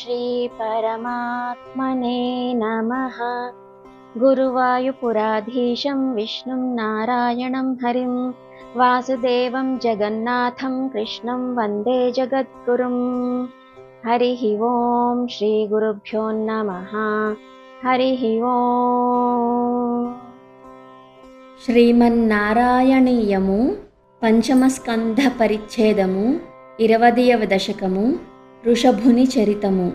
श्रीपरमात्मने नमः गुरुवायुपुराधीशं विष्णुं नारायणं हरिं वासुदेवं जगन्नाथं कृष्णं वन्दे जगद्गुरुम् हरिः ओम् श्रीगुरुभ्यो नमः हरिः ओम् శ్రీమన్నారాయణీయము పంచమస్కంధపరిచ్ఛేదము ఇరవదయవ దశకము ऋषभुनिचरितमु।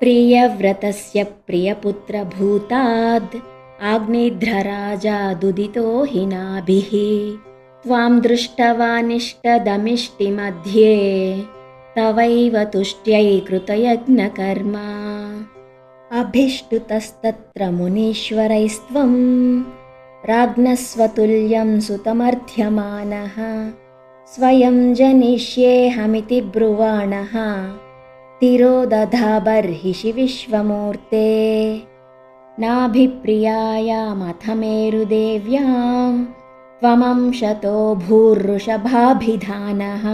प्रियव्रतस्य प्रियपुत्रभूताद् आग्निध्रराजादुदितो हिनाभिः त्वां दृष्टवानिष्टदमिष्टिमध्ये तवैव तुष्ट्यै कृतयज्ञकर्मा। अभिष्टुतस्तत्र मुनीश्वरैस्त्वं राज्ञस्वतुल्यं सुतमर्थ्यमानः। स्वयं जनिष्येऽहमिति ब्रुवाणः। तिरोदधाबर्हिषि विश्वमूर्ते। नाभिप्रियायामथ मेरुदेव्यां त्वमंशतो भूर्ऋषभाभिधानः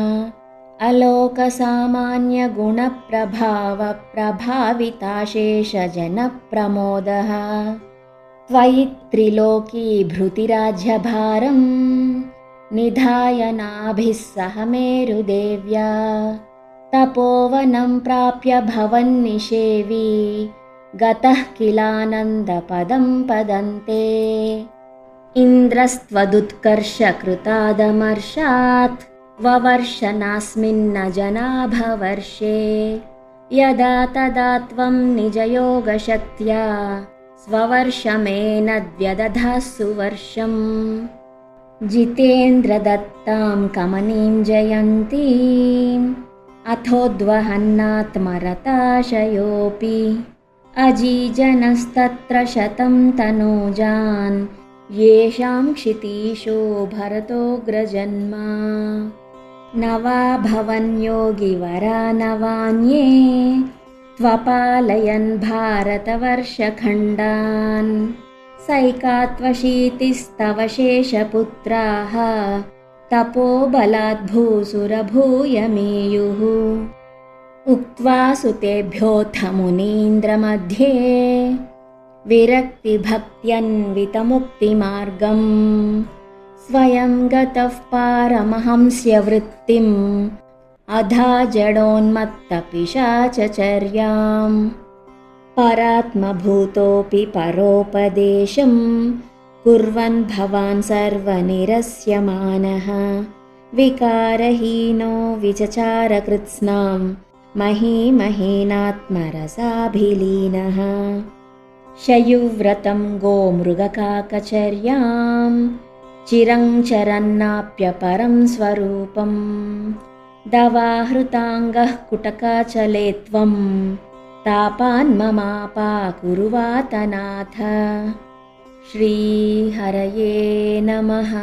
अलोकसामान्यगुणप्रभावप्रभाविताशेषजनप्रमोदः। त्वयि त्रिलोकीभृतिराज्यभारम् निधाय नाभिः सह मेरुदेव्या तपोवनं प्राप्य भवन्निषेवी गतः किलानन्दपदं पदन्ते। इन्द्रस्त्वदुत्कर्षकृतादमर्षात् ववर्षनास्मिन्न जनाभवर्षे यदा तदा त्वं निजयोगशक्त्या स्ववर्षमेनद्व्यदधासु वर्षम् जितेन्द्रदत्तां कमनीं जयन्तीम् अथोद्वहन्नात्मरताशयोऽपि अजीजनस्तत्र शतं तनूजान् येषां क्षितीशो भरतोऽग्रजन्मा न वा भवन्योगिवरा नवान्ये त्वपालयन् भारतवर्षखण्डान्। सैकात्वशीतिस्तव शेषपुत्राः तपोबलाद्भूसुरभूयमेयुः उक्त्वा सुतेभ्योऽथ मुनीन्द्रमध्ये विरक्तिभक्त्यन्वितमुक्तिमार्गम्। स्वयं गतः पारमहंस्यवृत्तिम् अधा जडोन्मत्तपिशाचर्याम् परात्मभूतोऽपि परोपदेशं कुर्वन् भवान् सर्वनिरस्यमानः। विकारहीनो विचचारकृत्स्नां महीमहीनात्मरसाभिलीनः। शयुव्रतं गोमृगकाकचर्यां चिरं चरन्नाप्यपरं स्वरूपम्। दवाहृताङ्गः कुटकाचले त्वं। तापान्ममापाकुरुवातनाथ श्रीहरये नमः